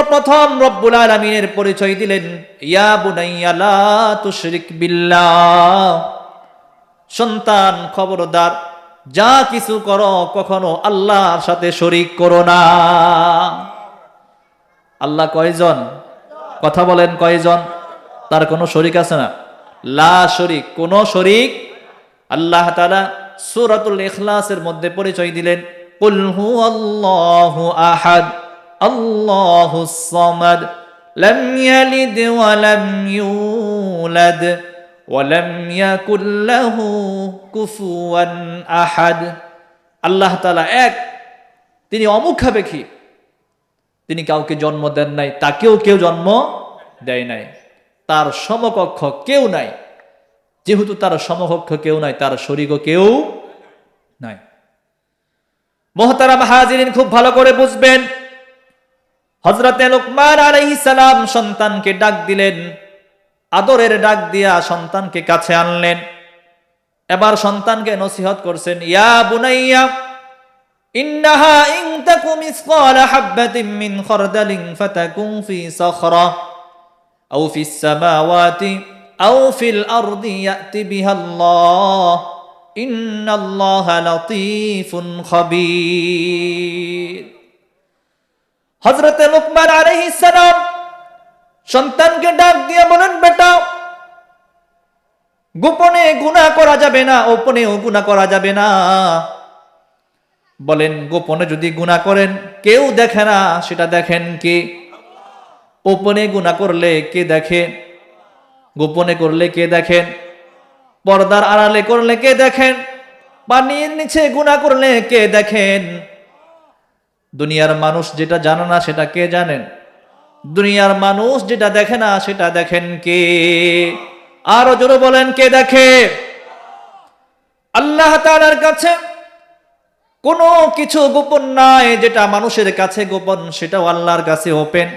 সর্বপ্রথম রব্বুল আলমিনের পরিচয় দিলেন, ইয়া বুনাইয়া লা তুশরিক বিল্লাহ। সন্তান, খবরদার, যা কিছু করো কখনো আল্লাহর সাথে শরিক করো না। আল্লাহ কয়জন? কথা বলেন কয়জন? তার কোনো শরিক আছে না? লা শরিক, কোন শরিক। আল্লাহ তাআলা সূরাতুল ইখলাসের মধ্যে পরিচয় দিলেন, কুল হুয়াল্লাহু আহাদ। ওয়া লাম ইউলাদ ওয়ালাম ইয়াকুল লাহু কুফুয়ান আহাদ আল্লাহ তাআলা এক, তিনি অমুখাপেক্ষী। তিনি কাউকে জন্ম দেন নাই, তাকেও কেউ জন্ম দেয় নাই। তার সমকক্ষ কেউ নাই। যেহেতু তার সমকক্ষ কেউ নাই, তার শরীরও কেউ নাই। মোহতারাম হাজিরিন, খুব ভালো করে বুঝবেন। হজরতে লোকমান সালাম সন্তানকে ডাক দিলেন। আদরের ডাক দিয়া সন্তানকে কাছে আনলেন। এবার সন্তানকে নসিহত করছেন, ইয়া বুনাইয়া, ইন্নাহা ইন তাকু মিসকালা হাববাতিন মিন খারদালিন ফাতাকুন ফি সাখরা, আও ফিস সামাওয়াতি, আও ফিল আরদি ইয়াতি বিহা আল্লাহ, ইন্নাল্লাহা লাতীফুন খাবীর। হযরতে লুকমান আলাইহিস সালাম সন্তানকে ডাক দিয়ে বলেন বেটা, গোপনে গুণা করা যাবে না ওপনেও গুণা করা যাবে না। বলেন, গোপনে যদি গুণা করেন, কেউ দেখে না, সেটা দেখেন কে? ওপনে গুণা করলে কে দেখে? গোপনে করলে কে দেখেন? পর্দার আড়ালে করলে কে দেখেন? পানির নিচে গুণা করলে কে দেখেন? দুনিয়ার মানুষ যেটা জানে না সেটা কে জানেন? দুনিয়ার মানুষ যেটা দেখে না সেটা দেখেন কে? আরও জোরে বলেন, কে দেখে? আল্লাহ তাআলার কাছে কোনো কিছু গোপন নাই, যেটা মানুষের কাছে গোপন সেটাও আল্লাহর কাছে ওপেন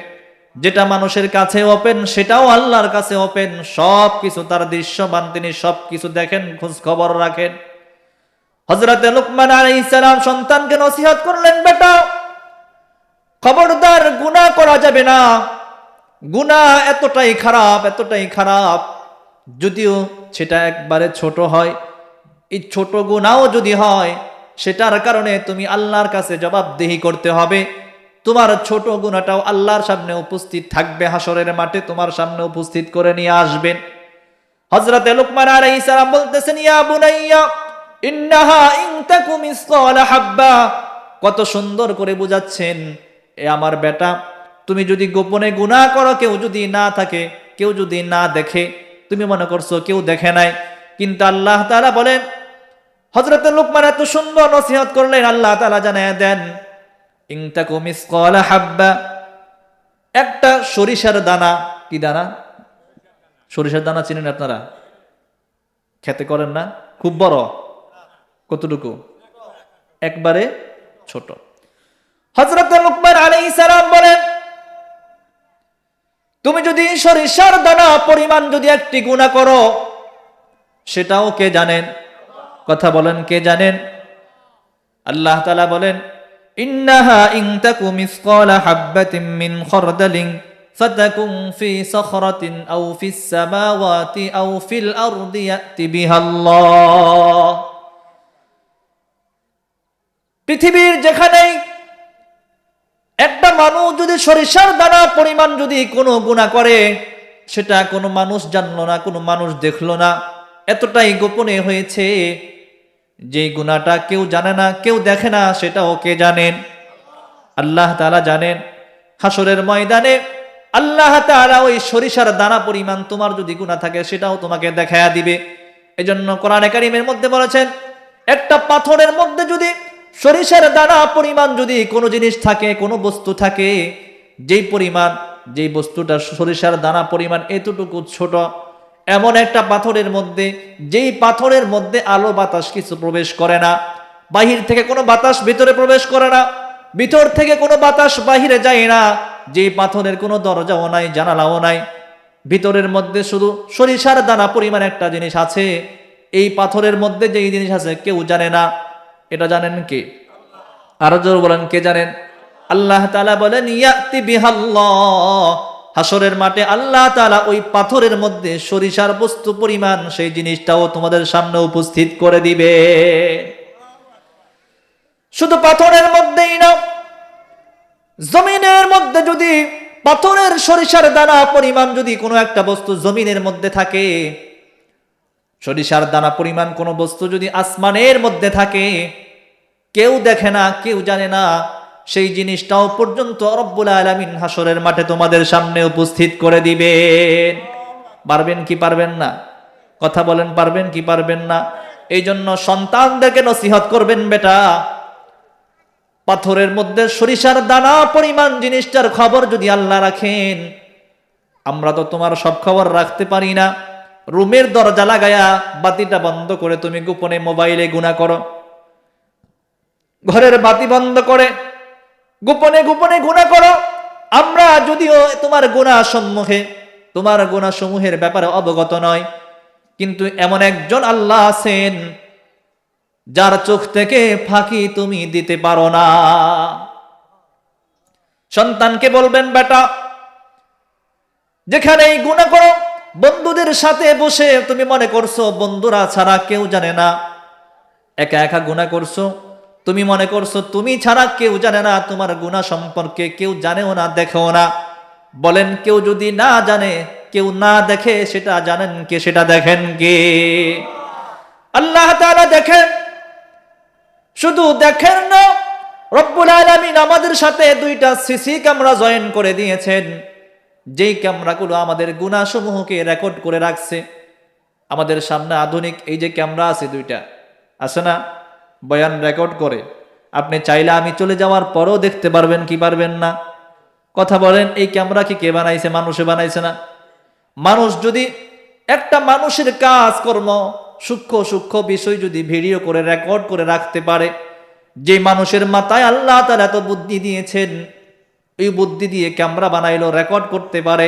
যেটা মানুষের কাছে ওপেন সেটাও আল্লাহর কাছে ওপেন সব কিছু তার দৃশ্যমান, তিনি সব কিছু দেখেন খোঁজ খবর রাখেন। হজরতে লুকমান আলাইহিস সালাম সন্তানকে নসিহত করলেন, বেটা। খবরদার গুনাহ করা যাবে না। গুনাহ এতটাই খারাপ এতটাই খারাপ, যদিও সেটা একবারে ছোট হয়। এই ছোট গুনাও যদি হয়, সেটার কারণে তুমি আল্লাহর কাছে জবাবদেহি করতে হবে। তোমার ছোট গুণাটাও আল্লাহর সামনে উপস্থিত থাকবে হাসরের মাঠে তোমার সামনে উপস্থিত করে নিয়ে আসবেন। হযরতে লুকমান আলাইহিস সালাম বলতেছেন, ইয়া বুনাইয়া, ইন্নাহা ইন তাকু মিসকালা হাব্বা। কত সুন্দর করে বুঝাচ্ছেন এ আমার বেটা, তুমি যদি গোপনে গুনাহ করো, কেউ যদি না থাকে, কেউ যদি না দেখে, তুমি মনে করছ কেউ দেখে নাই। কিন্তু আল্লাহ তাআলা বলেন, হযরতে লুকমান এত সুন্দর নসিহত করলেন, আল্লাহ তালা জানায় দেন হাব্বা একটা সরিষার দানা, কি দানা? সরিষার দানা চিনেন আপনারা? খেতে করেন না? খুব বড়, কতটুকু? একবারে ছোট। সালাম বলেন, তুমি যদি সরিষার দানা পরিমাণ যদি একটি গুণা করো, সেটাও কে জানেন? কথা বলেন, কে জানেন? আল্লাহ তাআলা বলেন, ইন্নাহা পৃথিবীর যেখানেই মানুষ যদি সরিষার দানা পরিমাণ যদি কোনো গুণা করে, সেটা কোনো মানুষ জানলো না, কোনো মানুষ দেখল না। এতটাই গোপনে হয়েছে যে গুণাটা কেউ জানে না, কেউ দেখে না, সেটাও কে জানেন? আল্লাহ তাআলা জানেন। হাসরের ময়দানে আল্লাহ তাআলা ওই সরিষার দানা পরিমাণ তোমার যদি গুণা থাকে, সেটাও তোমাকে দেখায়া দিবে। এজন্য কোরআনে কারিমের মধ্যে বলেছেন, একটা পাথরের মধ্যে যদি সরিষার দানা পরিমাণ যদি কোনো জিনিস থাকে, কোনো বস্তু থাকে, যেই পরিমাণ, যেই বস্তুটা সরিষার দানা পরিমাণ এতটুকু ছোট, এমন একটা পাথরের মধ্যে, যেই পাথরের মধ্যে আলো বাতাস কিছু প্রবেশ করে না, বাহির থেকে কোনো বাতাস ভিতরে প্রবেশ করে না, ভিতর থেকে কোনো বাতাস বাহিরে যায় না, যেই পাথরের কোনো দরজাও নাই, জানালাও নাই, ভিতরের মধ্যে শুধু সরিষার দানা পরিমাণ একটা জিনিস আছে, এই পাথরের মধ্যে যেই জিনিস আছে কেউ জানে না এটা জানেন কে? আরও জোর বলেন, কে জানেন? আল্লাহ তালা বলেন, ইয়াতি বিহাল্লাহ। হাসরের মাঠে আল্লাহ তালা ওই পাথরের মধ্যে সরিষার বস্তু পরিমাণ সেই জিনিসটাও তোমাদের সামনে উপস্থিত করে দিবে। শুধু পাথরের মধ্যেই না, জমিনের মধ্যে যদি পাথরের সরিষার দানা পরিমাণ যদি কোনো একটা বস্তু জমিনের মধ্যে থাকে সরিষার দানা পরিমাণ কোনো বস্তু যদি আসমানের মধ্যে থাকে, কেউ দেখে না, কেউ জানে না, সেই জিনিসটাও পর্যন্ত রব্বুল আলামিন হাসরের মাঠে তোমাদের সামনে উপস্থিত করে দিবেন। পারবেন কি পারবেন না? কথা বলেন, পারবেন কি পারবেন না? এই জন্য সন্তানদেরকে নসিহত করবেন বেটা। পাথরের মধ্যে সরিষার দানা পরিমাণ জিনিসটার খবর যদি আল্লাহ রাখেন, আমরা তো তোমার সব খবর রাখতে পারি না। রুমের দরজা লাগায়া বাতিটা বন্ধ করে তুমি গোপনে মোবাইলে গুণা করো। ঘরের বাতি বন্ধ করে গোপনে গোপনে গুণা করো। আমরা যদিও তোমার গুণা সম্মুখে তোমার গুণা সমূহের ব্যাপারে অবগত নয় কিন্তু এমন একজন আল্লাহ আছেন যার চোখ থেকে ফাঁকি তুমি দিতে পারো না। সন্তানকে বলবেন, বেটা, যেখানেই গুণা করো বন্ধুদের সাথে বসে তুমি মনে করছ, বন্ধুরা ছাড়া কেউ জানে না। একা একা গুণা করছ, তুমি মনে করছ, তুমি ছাড়া কেউ জানে না, তোমার গুণা সম্পর্কে কেউ জানেও না, দেখেও না। বলেন, কেউ যদি না জানে, কেউ না দেখে, সেটা জানেন কে, সেটা দেখেন কে? আল্লাহ তাআলা দেখেন। শুধু দেখেন না, রব্বুল আলামিন আমাদের সাথে দুইটা সিসি ক্যামেরা জয়েন করে দিয়েছেন। যেই ক্যামেরাগুলো আমাদের গুণাসমূহকে রেকর্ড করে রাখছে, আমাদের সামনে আধুনিক এই যে ক্যামেরা আছে দুইটা, আছে না? বয়ান রেকর্ড করে। আপনি চাইলে আমি চলে যাওয়ার পরও দেখতে পারবেন কি পারবেন না। কথা বলেন, এই ক্যামেরা কি কে বানাইছে, মানুষে বানাইছে না? মানুষ যদি একটা মানুষের কাজ, কর্ম, সূক্ষ্ম সূক্ষ্ম বিষয় যদি ভিডিও করে রেকর্ড করে রাখতে পারে যে মানুষের মাথায় আল্লাহ তালা এত বুদ্ধি দিয়েছেন ওই বুদ্ধি দিয়ে ক্যামেরা বানাইলো রেকর্ড করতে পারে।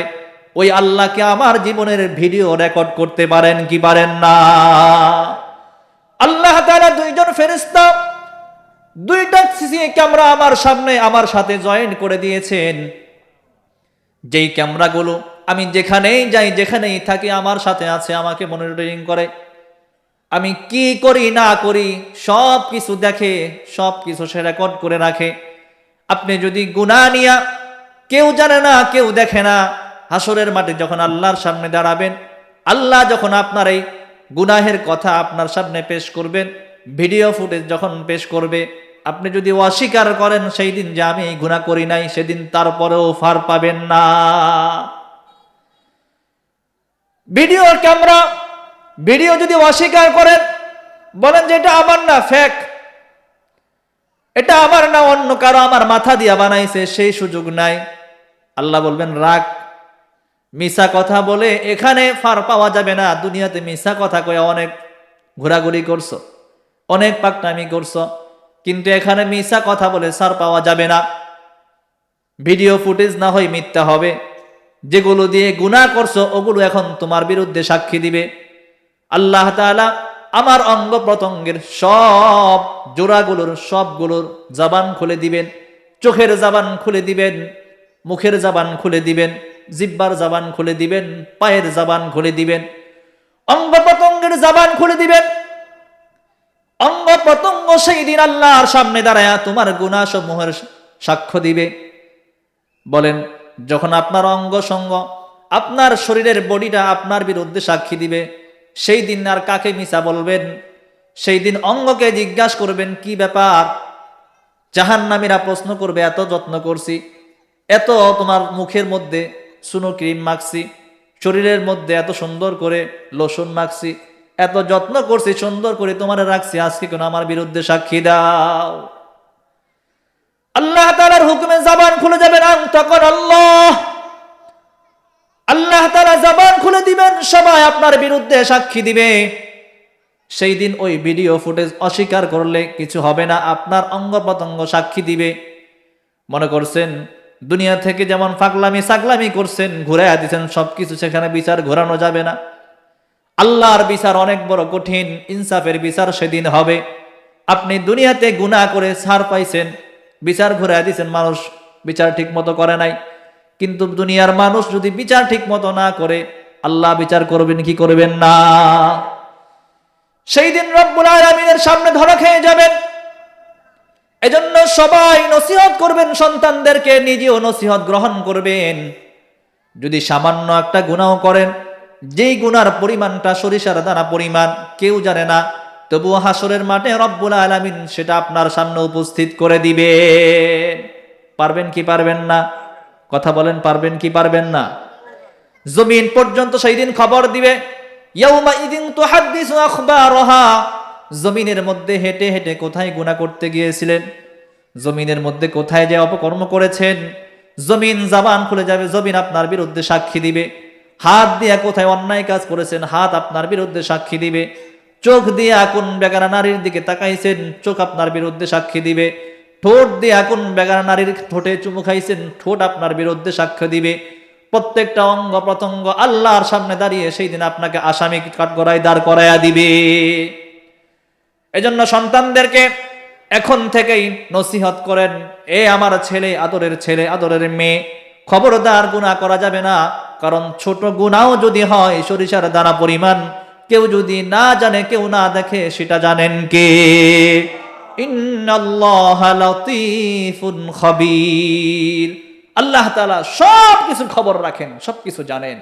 ওই আল্লাহকে আমার জীবনের ভিডিও রেকর্ড করতে পারেন কি পারেন না? আল্লাহ তাআলা দুইজন ফেরেশতা, দুইটা সিসি ক্যামেরা আমার সামনে, আমার সাথে জয়েন করে দিয়েছেন। যেই ক্যামেরাগুলো আমি যেখানেই যাই, যেখানেই থাকি, আমার সাথে আছে, আমাকে মনিটরিং করে। আমি কি করি, না করি সব কিছু দেখে সব কিছু সে রেকর্ড করে রাখে। আপনি যদি গুণা নিয়া কেউ জানে না, কেউ দেখে না, হাসরের মাঠে যখন আল্লাহর সামনে দাঁড়াবেন, আল্লাহ যখন আপনার এই গুনাহের কথা আপনার সামনে পেশ করবেন, ভিডিও ফুটেজ যখন পেশ করবে, আপনি যদি অস্বীকার করেন, সেই দিন যে আমি গুণা করি নাই, সেদিন তারপরেও ফার পাবেন না। ভিডিওর ক্যামেরা, ভিডিও যদি অস্বীকার করেন, বলেন যে এটা আমার না ফেক এটা আমার না, অন্য কারও আমার মাথা দিয়া বানাইছে, সেই সুযোগ নাই। আল্লাহ বলবেন, রাগ মিশা কথা বলে এখানে ফার পাওয়া যাবে না, দুনিয়াতে মিশা কথা কয়ে অনেক ঘোরাঘুরি করছ, অনেক পাকনামি করছ, কিন্তু এখানে মিশা কথা বলে সার পাওয়া যাবে না। ভিডিও ফুটেজ না হয় মিথ্যা হবে। যেগুলো দিয়ে গুনাহ করছ, ওগুলো এখন তোমার বিরুদ্ধে সাক্ষী দিবে। আল্লাহ তাআলা আমার অঙ্গ প্রত্যঙ্গের সব জোড়াগুলোর সবগুলোর জাবান খুলে দিবেন, চোখের জাবান খুলে দিবেন, মুখের জাবান খুলে দিবেন, জিব্বার জাবান খুলে দিবেন, পায়ের জাবান খুলে দিবেন অঙ্গ প্রত্যঙ্গের জবান খুলে দিবেন। অঙ্গ প্রত্যঙ্গ সেই দিন আল্লাহর সামনে দাঁড়ায় তোমার গুণা সমূহের সাক্ষ্য দিবে। বলেন, যখন আপনার অঙ্গ সঙ্গ আপনার শরীরের বডিটা আপনার বিরুদ্ধে সাক্ষী দিবে সেই দিন আর কাকে মিশা বলবেন? সেই দিন অঙ্গকে জিজ্ঞাসা করবেন, কি ব্যাপার? জাহান্নামীরা প্রশ্ন করবে, এত যত্ন করছি, এত তোমার মুখের মধ্যে সুনো ক্রিম মাখছি, শরীরের মধ্যে এত সুন্দর করে লোশন মাখছি, এত যত্ন করছি, সুন্দর করে তোমার রাখছি, আজকে কেন আমার বিরুদ্ধে সাক্ষী দাও? আল্লাহ তালার হুকুমে জবান খুলে যাবে আং তখন আল্লাহ আল্লাহ তারা জবান খুলে দিবেন, সবাই আপনার বিরুদ্ধে সাক্ষী দিবে। সেই দিন ওই ভিডিও ফুটেজ অস্বীকার করলে কিছু হবে না, আপনার অঙ্গ প্রত্যঙ্গ সাক্ষী দিবে। মনে করছেন, দুনিয়া থেকে যেমন ফাকলামি সাকলামি করছেন ঘুরে দিচ্ছেন সবকিছু সেখানে বিচার ঘোরানো যাবে না। আল্লাহর বিচার অনেক বড় কঠিন, ইনসাফের বিচার সেদিন হবে। আপনি দুনিয়াতে গুনাহ করে ছাড় পাইছেন, বিচার ঘুরে দিচ্ছেন মানুষ বিচার ঠিক মতো করে নাই। কিন্তু দুনিয়ার মানুষ যদি বিচার ঠিক মতো না করে, আল্লাহ বিচার করবেন, কি করবেন না? সেই দিন রব্বুল আলমিনের সামনে ধরা খেয়ে যাবেন। এজন্য সবাই নসিহত করবেন সন্তানদেরকে, নিজেও নসিহত গ্রহণ করবেন। যদি সামান্য একটা গুণাও করেন, যেই গুনার পরিমাণটা সরিষার দানা পরিমাণ, কেউ জানে না, তবুও হাসরের মাঠে রব্বুল আলামিন সেটা আপনার সামনে উপস্থিত করে দিবে পারবেন কি পারবেন না? কথা বলেন, পারবেন কি পারবেন না? জমিন পর্যন্ত সেই দিন খবর দিবে জমিনের মধ্যে হেঁটে হেঁটে কোথায় গুনাহ করতে গিয়েছিলেন? জমিনের মধ্যে কোথায় যে অপকর্ম করেছেন? জমিন জাবান খুলে যাবে, জমিন আপনার বিরুদ্ধে সাক্ষী দিবে। হাত দিয়ে কোথায় অন্যায় কাজ করেছেন, হাত আপনার বিরুদ্ধে সাক্ষী দিবে। চোখ দিয়ে কোন বেগারা নারীর দিকে তাকাইছেন, চোখ আপনার বিরুদ্ধে সাক্ষী দিবে। ঠোঁট দিয়ে এখন বেগারা নারীর ঠোঁটে চুমু খাইছেন, ঠোঁট আপনার বিরুদ্ধে সাক্ষ্য দিবে। প্রত্যেকটা অঙ্গ প্রত্যঙ্গ আল্লাহর সামনে দাঁড়িয়ে সেই দিন আপনাকে আসামি কাঠগড়ায় দাঁড় করাইয়া দিবে। এজন্য সন্তানদেরকে এখন থেকেই নসিহত করেন, এ আমার ছেলে, আদরের ছেলে, আদরের মেয়ে, খবরদার গুণা করা যাবে না, কারণ ছোট গুণাও যদি হয়, সরিষার দানা পরিমাণ কেউ যদি না জানে, কেউ না দেখে, সেটা জানেন কে? আল্লাহ তাআলা সব কিছু খবর রাখেন সব কিছু জানেন।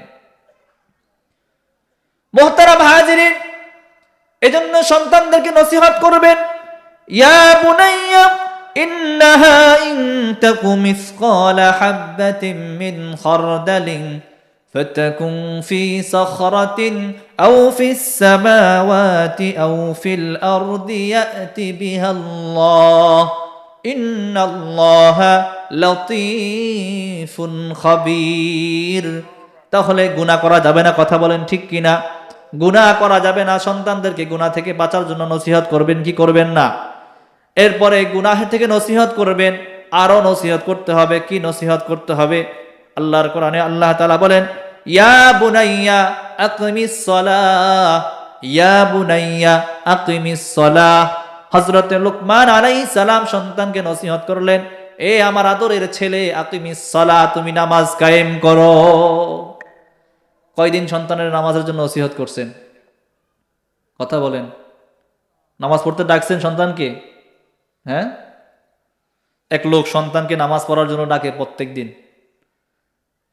মোহতারাম হাজিরিন, এজন্য সন্তানদেরকে নসিহত করবেন, ইয়া বুনাইয়া, ইন্নাহা ইন তাকু মিসকাল হাববাতিন মিন খারদালিন। فتكن في صخرة أو في السماوات أو في الأرض يأت بها الله إن الله لطيف خبير তাহলে গুনাহ করা যাবে না কথা বলেন ঠিক কিনা গুনাহ করা যাবে না সন্তানদেরকে গুনাহ থেকে বাঁচার জন্য নসিহত করবেন কি করবেন না এরপরে গুনাহ থেকে নসিহত করবেন আরো নসিহত করতে হবে কি নসিহত করতে হবে আল্লাহর কোরআনে আল্লাহ তাআলা বলেন ইয়া বুনাইয়া আকিমিস সালাহ, ইয়া বুনাইয়া আকিমিস সালাহ। হযরত লুকমান আলাইহিস সালাম সন্তানকে নসিহত করলেন, এ আমার আদরের ছেলে, আকিমিস সালাহ, তুমি নামাজ কায়েম করো। কয়দিন সন্তানের নামাজের জন্য নসিহত করছেন? কথা বলেন। নামাজ পড়তে ডাকছেন সন্তানকে? হ্যাঁ? এক লোক সন্তানকে নামাজ পড়ার জন্য ডাকে প্রত্যেক দিন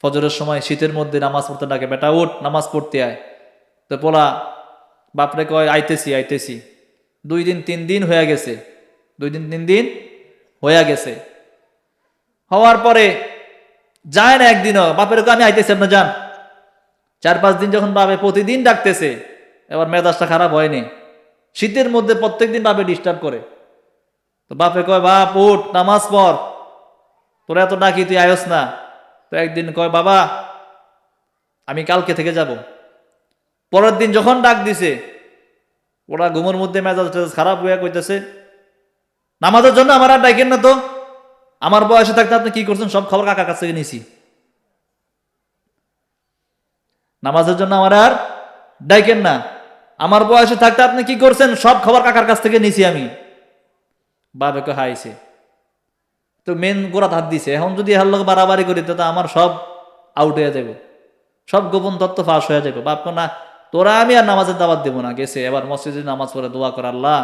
ফজরের সময় শীতের মধ্যে নামাজ পড়তে ডাকে, বেটা, উঠ, নামাজ পড়তে আয়। তো পোলা, বাপরে কয়, আইতেছি আইতেছি। দুই দিন, তিন দিন হয়ে গেছে। দুই দিন, তিন দিন হয়ে গেছে। হওয়ার পরে যায় না একদিনও। বাপের আমি আইতেছি আপনার যান। চার পাঁচ দিন যখন বাপে প্রতিদিন ডাকতেছে, এবার মেজাজটা খারাপ হয়নি। শীতের মধ্যে প্রত্যেক দিন বাপে ডিস্টার্ব করে। তো বাপে কয়, বাপ, উঠ, নামাজ পড়। তোরা এত ডাকি, তুই আয়স না। তো একদিন কয়, বাবা, আমি কালকে থেকে যাব। পরের দিন যখন ডাক দিছে, ওরা ঘুমের মধ্যে মেজাজ টেজাজ খারাপ হয়ে কইতেছে, নামাজের জন্য আমার আর ডাকেন না তো। আমার বয়সে থাকতে আপনি কি করছেন? সব খবর কাকার কাছ থেকে নিছি। নামাজের জন্য আমার আর ডাইকেন না। আমার বয়সে থাকতে আপনি কি করছেন? সব খবর কাকার কাছ থেকে নিছি আমি। বাবেকে হাইছে। তো মেন গোড়াত হাত দিছে। এখন যদি হার লোক বাড়াবাড়ি করি, তো আমার সব আউট হয়ে যাবে সব গোপন তত্ত্ব ফাঁস হয়ে যাবে বাপ না তোরা আমি আর নামাজের দাওয়াত দেবো না। গেছে, এবার মসজিদে নামাজ পড়ে দোয়া কর আল্লাহ।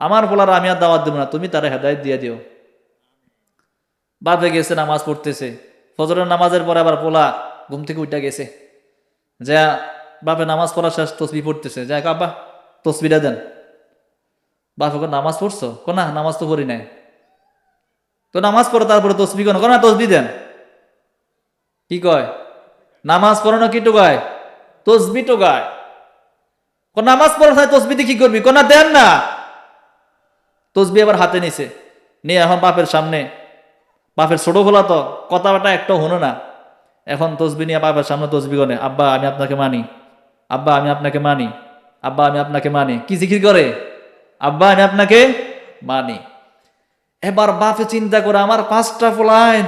আমার বলার আমি আর দাওয়াত দেবো না, তুমি তারা হেদায়ত দিয়ে দিও। বাপে গেছে, নামাজ পড়তেছে। ফজরের নামাজের পরে আবার পোলা ঘুম থেকে উঠা গেছে। যা, বাপে নামাজ পড়া শেষ, তসবি পড়তেছে। যা আব্বা তসবিটা দেন। বাপে নামাজ পড়ছো? কো না নামাজ তো পড়ি নাই। তো নামাজ পড়ো, তারপরে তসবি কেন না তসবি দেন। কি কয়? নামাজ পড়ো না কি টোকায়? তসবি টোকায়। নামাজ পড়ো তাই তসবিতে কি করবি? কোনা দেন না। তসবি আবার হাতে নিছে। নিয়ে এখন বাপের সামনে। বাপের ছোট খোলা তো কথা বাটা একটাও হনো না। এখন তসবি নিয়ে বাপের সামনে তসবি গনে আব্বা, আমি আপনাকে মানি। আব্বা, আমি আপনাকে মানি। আব্বা, আমি আপনাকে মানি। কি জিকির করে? আব্বা, আমি আপনাকে মানি। এবার বাপে চিন্তা করে, আমার পাঁচটা ফোলাইন।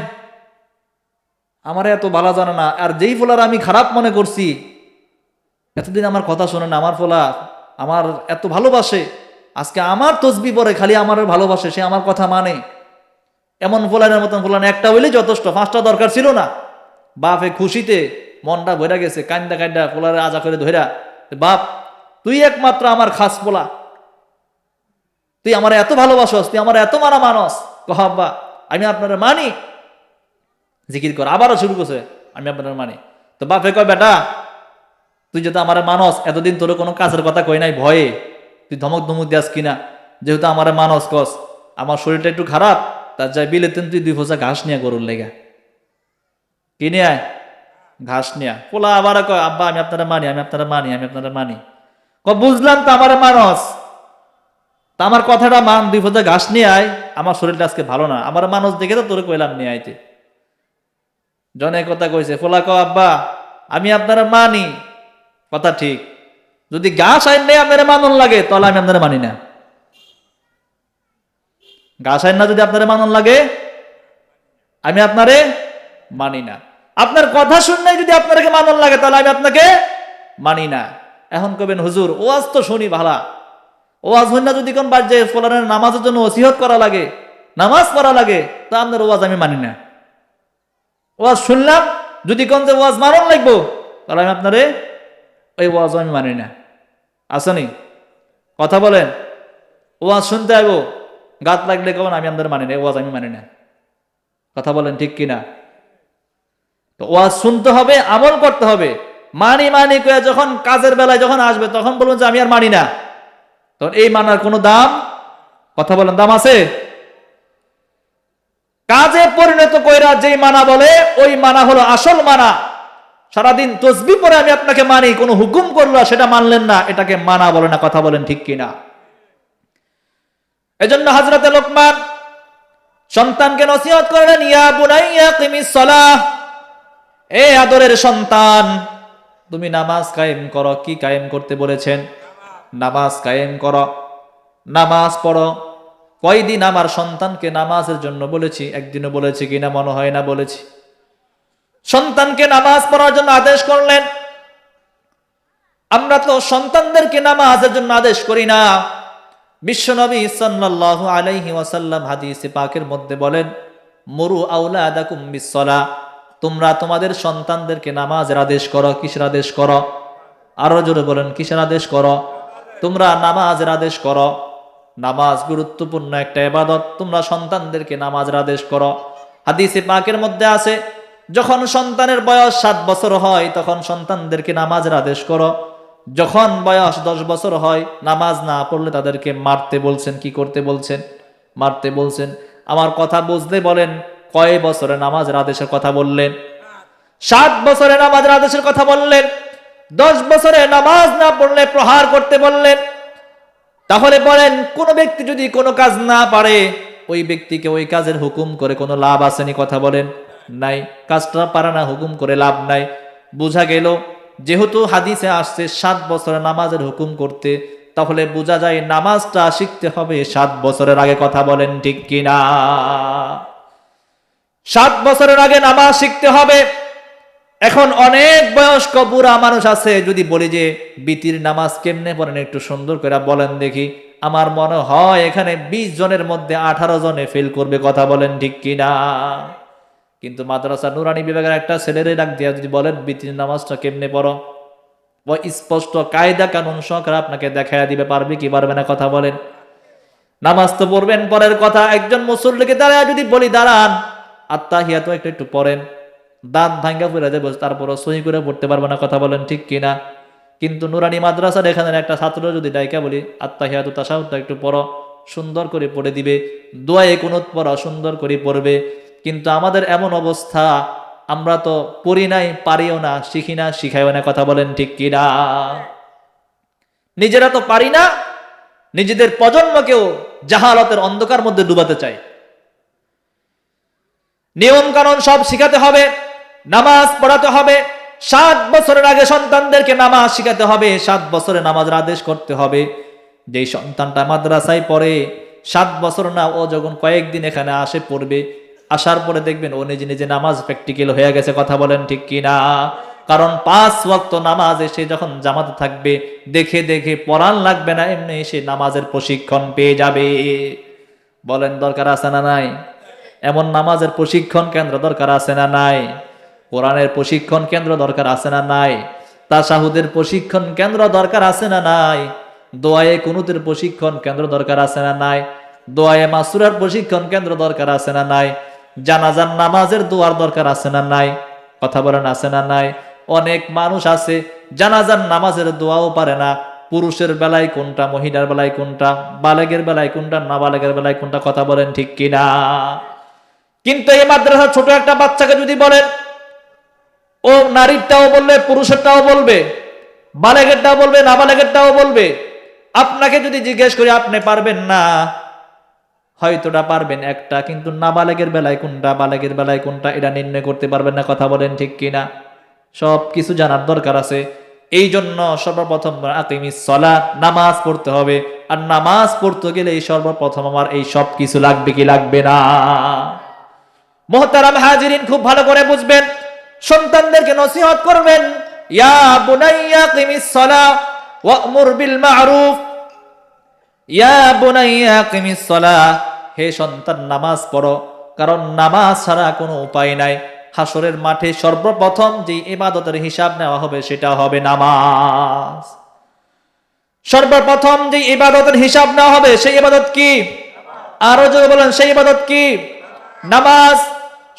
আমার এত ভালো জানে না। আর যেই ফোলার আমি খারাপ মনে করছি, এতদিন আমার কথা শোনে না, আমার ফোলা আমার এত ভালোবাসে। আজকে আমার তসবি পরে খালি আমার ভালোবাসে, সে আমার কথা মানে। এমন ফোলানের মতন ফোলান একটা হইলে যথেষ্ট, পাঁচটা দরকার ছিল না। বাপে খুশিতে মনটা ভরে গেছে কান্দা কান্দা ফোলারে আজা করে ধইরা, বাপ, তুই একমাত্র আমার খাস পোলা তুই আমার এত ভালোবাসস, তুই আমার এত মানা মানস। কহাব্বা আমি আপনার মানি। জিকির কর, আবারও শুরু করছে, আমি আপনার মানি। তো বাপে কয়, বেটা, তুই যেহেতু আমার মানস, এতদিন তোর কোনো কাজের কথা কই নাই ভয়ে। তুই ধমক ধমক দিয়াস কিনা? যেহেতু আমার মানস, কস, আমার শরীরটা একটু খারাপ, তার যাই বিলেতেন তুই দুই ফোসা ঘাস নিয়ে গরুর লেগা। কি নিয়ে? আয়? ঘাস নিয়ে। পোলা আবার কয়, আব্বা, আমি আপনারা মানি, আমি আপনারা মানি, আমি আপনারা মানি। ক বুঝলাম তো আমার মানস। তা আমার কথাটা মান দুই ফোঁটা ঘাস নিয়ে আয়, আমার শরীরটা আজকে ভালো না। আমার মানুষ দেখে তো তোরে কইলাম নিয়ে আইতে। জনে কথা কইছে, ফোলা ক আব্বা, আমি আপনারা মানি। কথা ঠিক। যদি ঘাস আইন নেই আপনারা মানন লাগে, তাহলে আমি আপনারা মানি না। ঘাস আইন না যদি আপনারা মানন লাগে, আমি আপনারে মানি না। আপনার কথা শুনলে যদি আপনাকে মানন লাগে, তাহলে আমি আপনাকে মানি না। এখন কবেন হুজুর, ওয়াজ তো শুনি ভালা। ওয়াজ হইন না যদি কোন বাজে ফলানের নামাজের জন্য ওসিহত করা লাগে, নামাজ পড়া লাগে, তা আপনার ওয়াজ আমি মানি না। ওয়াজ শুনলাম, যদি কোন যে ওয়াজ মারণ লাগবো, তাহলে আমি আপনারে ওই ওয়াজ আমি মানি না। আসনি কথা বলেন, ওয়াজ শুনতে আইবো, গাত লাগলে কেমন আমি আপনার মানি না, ওয়াজ আমি মানি না। কথা বলেন ঠিক কিনা? তো ওয়াজ শুনতে হবে, আমল করতে হবে। মানি মানি করে যখন কাজের বেলায় যখন আসবে, তখন বলবেন যে আমি আর মানি না। তখন এই মানার কোনো দাম? কথা বলেন, দাম আছে? কাজে পরিণত কইরা যেই মানা বলে, ওই মানা হলো আসল মানা। সারাদিন তসবি পরে আমি আপনাকে মানি, কোনো হুকুম করল সেটা মানলেন না, এটাকে মানা বলে না, কথা বলেন ঠিক কিনা? এজন্য হাজরতে লোকমান সন্তানকে নসিহত করলেন, ইয়া বুনাইয়া কিমিস সালাহ, এ আদরের সন্তান, তুমি নামাজ কায়েম করো। কি কায়েম করতে বলেছেন? নামাজ কায়েম করো। নামাজ পড়ো। কয়দিন আমার সন্তানকে নামাজের জন্য বলেছি? একদিনও বলেছি কিনা মনে হয় না বলেছি। সন্তানকে নামাজ পড়ার জন্য আদেশ করলেন। আমরা তো সন্তানদেরকে নামাজের জন্য আদেশ করি না। বিশ্বনবী সাল্লাল্লাহু আলাইহি ওয়াসাল্লাম হাদিসে পাকের মধ্যে বলেন, মরু আউলাদাকুম বিসসালা। তোমরা তোমাদের সন্তানদেরকে নামাজের আদেশ করো, কিসের আদেশ করো? আরও জোরে বলেন, কিসের আদেশ করো? তোমরা নামাজের আদেশ করো। নামাজ গুরুত্বপূর্ণ একটা এবাদত তোমরা সন্তানদেরকে নামাজের আদেশ করো। হাদিসে পাকের মধ্যে আছে, যখন সন্তানের বয়স সাত বছর হয়, তখন সন্তানদেরকে নামাজের আদেশ করো। যখন বয়স দশ বছর হয়, নামাজ না পড়লে তাদেরকে মারতে বলছেন, কি করতে বলছেন? মারতে বলছেন, আমার কথা বুঝতে বলেন, কয় বছরে নামাজের আদেশের কথা বললেন? সাত বছরে নামাজের আদেশের কথা বললেন। দশ বছরে নামাজ না পড়লে প্রহার করতে বললেন। তাহলে বলেন, কোন ব্যক্তি যদি কোনো কাজ না পারে, ওই ব্যক্তিকে ওই কাজের হুকুম করে কোনো লাভ আসেনি কথা বলেন? নাই। কাজটা পারে না, হুকুম করে লাভ নাই। বোঝা গেল, যেহেতু হাদিসে আসছে সাত বছরে নামাজের হুকুম করতে, তাহলে বোঝা যায় নামাজটা শিখতে হবে সাত বছরের আগে কথা বলেন ঠিক কিনা। সাত বছরের আগে নামাজ শিখতে হবে। এখন অনেক বয়স্ক বুড়া মানুষ আছে, যদি বলি যে বিতির নামাজ কেমনে পড়েন একটু সুন্দর করে বলেন দেখি। আমার মনে হয় এখানে বিশ জনের মধ্যে আঠারো জনে ফেল করবে, কথা বলেন ঠিক কিনা? কিন্তু মাদ্রাসা নুরানি বিভাগের একটা ছেলেরে ডাক দিয়া যদি বলেন, বিতির নামাজটা কেমনে পড়ো? স্পষ্ট কায়দা কানুন সহকারে আপনাকে দেখাইয়া দিবে, পারবে কি পারবে না কথা বলেন। নামাজ তো পড়বেন, পরের কথা একজন মুসল্লিকে দাঁড়ায় যদি বলি, দাঁড়ান। আত্মা হিয়া তো একটু একটু পড়েন। দাঁত ভাঙ্গা পড়ে যাবে তারপরও সহি করে পড়তে পারব না, কথা বলেন ঠিক কিনা? কিন্তু নুরানি মাদ্রাসার এখানে একটা ছাত্র যদি ডাইকা বলি আত্মা হিয়া তো তাসাউদটা একটু পড়ো, সুন্দর করে পড়ে দিবে, দোয়ায়ে কুনুত পড়া সুন্দর করে পড়বে। কিন্তু আমাদের এমন অবস্থা, আমরা তো পড়ি নাই, পারিও না, শিখি না, শিখাইও না, কথা বলেন ঠিক কিনা? নিজেরা তো পারি না, নিজেদের প্রজন্মকেও জাহালতের অন্ধকার মধ্যে ডুবাতে চায় নিয়ম কানুন সব শিখাতে হবে নামাজ পড়াতে হবে। সাত বছরের আগে সন্তানদেরকে নামাজ শিখাতে হবে। সাত বছরে নামাজের আদেশ করতে হবে। যেই সন্তানটা মাদ্রাসায় পড়ে, সাত বছর না, ও যখন কয়েকদিন এখানে আসে, পড়বে, আসার পরে দেখবেন ও নিজে নিজে নামাজ প্র্যাকটিক্যাল হয়ে গেছে। কথা বলেন ঠিক কিনা কারণ পাঁচ ওয়াক্ত নামাজ এসে যখন জামাতে থাকবে, দেখে দেখে পড়ান লাগবে না, এমনি এসে নামাজের প্রশিক্ষণ পেয়ে যাবে। বলেন দরকার আছে না নাই? এমন নামাজের প্রশিক্ষণ কেন্দ্র দরকার আছে না নাই? কোরআনের প্রশিক্ষণ কেন্দ্র দরকার আছে না নাই? তাসাহুদের প্রশিক্ষণ কেন্দ্র দরকার আছে না নাই? দোয়ায়ে কুনুতের প্রশিক্ষণ কেন্দ্র দরকার আছে না নাই? দোয়ায়ে মাসুরার প্রশিক্ষণ কেন্দ্র দরকার আছে না নাই? জানাজান নামাজের দোয়ার দরকার আছে না নাই? কথা বলেন আছে না নাই? অনেক মানুষ আছে জানাজান নামাজের দোয়াও পারে না। পুরুষের বেলায় কোনটা, মহিলার বেলায় কোনটা, বালেগের বেলায় কোনটা, না বালেগের বেলায় কোনটা, কথা বলেন ঠিক কিনা? কিন্তু এই মাদ্রাসা ছোট একটা বাচ্চাকে যদি বলেন ও নারীরটাও বলবে, পুরুষেরটাও বলবে বালেগেরটাও বলবে না বালেগেরটাও বলবে। আপনাকে যদি জিজ্ঞেস করি, আপনি পারবেন না। হয়তোটা পারবেন একটা, কিন্তু না বালেগের বেলায় কোনটা বালেগের বেলায় কোনটা, এটা নির্ণয় করতে পারবেন না, কথা বলেন ঠিক কিনা। সব কিছু জানার দরকার আছে। এই জন্য সর্বপ্রথম আকিমিস সলা নামাজ পড়তে হবে। আর নামাজ পড়তে গেলে এই সর্বপ্রথম আমার এই সব কিছু লাগবে কি লাগবে না। মোহতারাম হাজিরিন, খুব ভালো করে বুঝবেন। সন্তানদেরকে নসিহত করবেন, ইয়া বুনাইয়া কিমিস সলা ওয়ামুর বিল মারুফ। ইয়া বুনাইয়া কিমিস সলা, হে সন্তান, নামাজ পড়ো। কারণ নামাজ ছাড়া কোনো উপায় নাই। হাসরের মাঠে সর্বপ্রথম যে ইবাদতের হিসাব নেওয়া হবে সেটা হবে নামাজ। সর্বপ্রথম যে ইবাদতের হিসাব নেওয়া হবে সেই ইবাদত কি? আরও যদি বলেন, সেই ইবাদত কি? নামাজ।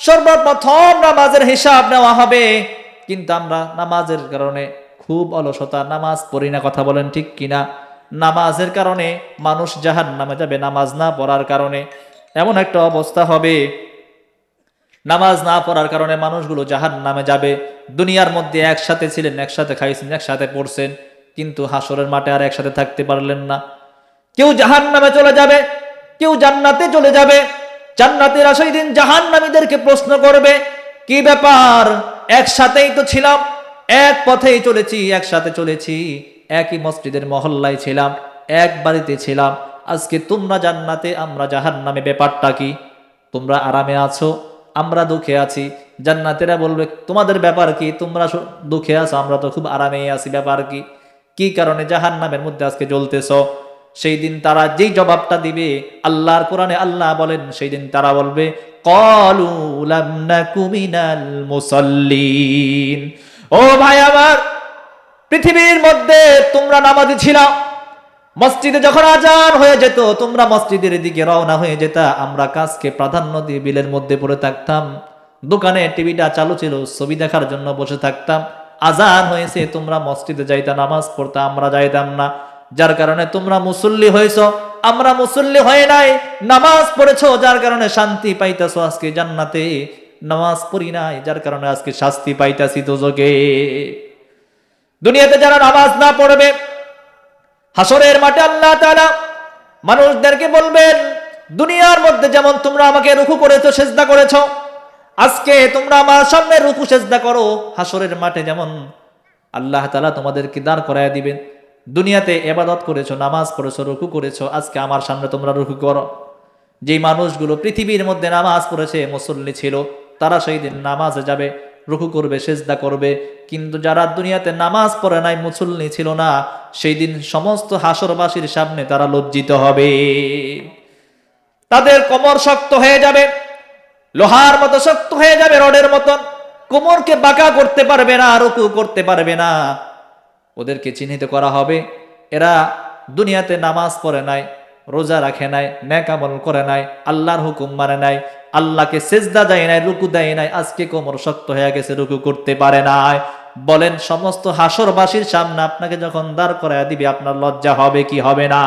সর্বপ্রথম নামাজের হিসাব নেওয়া হবে। কিন্তু আমরা নামাজের কারণে খুব অলসতা, নামাজ পড়ি না, কথা বলেন ঠিক কিনা? নামাজের কারণে মানুষ জাহান নামে যাবে, নামাজ না পড়ার কারণে। এমন একটা অবস্থা হবে। নামাজ না পড়ার কারণে মানুষগুলো জাহান নামে যাবে। দুনিয়ার মধ্যে একসাথে ছিলেন, একসাথে খাইছেন, একসাথে পড়ছেন। কিন্তু হাসরের মাঠে আর একসাথে থাকতে পারলেন না। কেউ জাহান নামে চলে যাবে, কেউ জান্নাতে চলে যাবে। জান্নাতের সেই দিন জাহান নামীদেরকে প্রশ্ন করবে, কি ব্যাপার? একসাথেই তো ছিলাম, এক পথেই চলেছি, একসাথে চলেছি, একই মসজিদের মহল্লায় ছিলাম, এক বাড়িতে ছিলাম, আজকে তোমরা জান্নাতে, আমরা জাহান নামে ব্যাপারটা কি? তোমরা আরামে আছো, আমরা দুঃখে আছি। জান্নাতেরা বলবে, তোমাদের ব্যাপার কি? তোমরা দুঃখে আছো, আমরা তো খুব আরামেই আছি, ব্যাপার কি? কি কারণে জাহান নামের মধ্যে আজকে জ্বলতেছ? সেই দিন তারা যেই জবাবটা দিবে, আল্লাহর কোরআনে আল্লাহ বলেন, সেই দিন তারা বলবে, কলু লাম নাকু মিনাল মুসাল্লিন। ও ভাই আমার, পৃথিবীর মধ্যে তোমরা নামাজি ছিলাম মসজিদে যখন আজান হয়ে যেত, তোমরা মসজিদের দিকে রওনা হয়ে যেতা। আমরা কাজকে প্রাধান্য দিয়ে বিলের মধ্যে পড়ে থাকতাম। দোকানে টিভিটা চালু ছিল, ছবি দেখার জন্য বসে থাকতাম। আজান হয়েছে, তোমরা মসজিদে যাইতা, নামাজ পড়তা, আমরা যাইতাম না। যার কারণে তোমরা মুসল্লি হয়েছ, আমরা মুসল্লি হয়ে নাই, নামাজ পড়েছো, যার কারণে শান্তি পাইতাছো আজকে জান্নাতে, নামাজ পড়ি নাই, যার কারণে আজকে শাস্তি পাইতাছি তোজকে দুনিয়াতে যারা নামাজ না পড়বে, হাসরের মাঠে আল্লাহ তাআলা মানুষদেরকে বলবেন, দুনিয়ার মধ্যে যেমন তোমরা আমাকে রুকু করেছ, সেজদা করেছ, আজকে তোমরা আমার সামনে রুকু, সেজদা করো, হাসরের মাঠে যেমন আল্লাহ তাআলা তোমাদেরকে দাঁড় করায় দিবেন। দুনিয়াতে এবাদত করেছ, নামাজ পড়েছো, রুকু করেছ, আজকে আমার সামনে তোমরা রুকু করো। যেই মানুষগুলো পৃথিবীর মধ্যে নামাজ পড়েছে, মুসল্লি ছিল, তারা সেই দিন নামাজে যাবে, রুকু করবে, সেজদা করবে। কিন্তু যারা দুনিয়াতে নামাজ পড়ে নাই, মুসল্লি ছিল না, সেই দিন সমস্ত হাসরবাসীর সামনে তারা লজ্জিত হবে। তাদের কোমর শক্ত হয়ে যাবে, লোহার মতো শক্ত হয়ে যাবে, রডের মতন। কোমরকে বাঁকা করতে পারবে না, রুকু করতে পারবে না। ওদেরকে চিহ্নিত করা হবে। এরা দুনিয়াতে নামাজ পড়ে নাই, রোজা রাখে নাই ন্যাকামল করে নাই, আল্লাহর হুকুম মানে নাই, আল্লাহকে সেজদা দেয় নাই, রুকু দেয় নাই, আজকে কোমর শক্ত হয়ে গেছে, রুকু করতে পারে নাই। বলেন, সমস্ত হাসরবাসীর সামনে আপনাকে যখন দাঁড় করায় দিবে, আপনার লজ্জা হবে কি হবে না?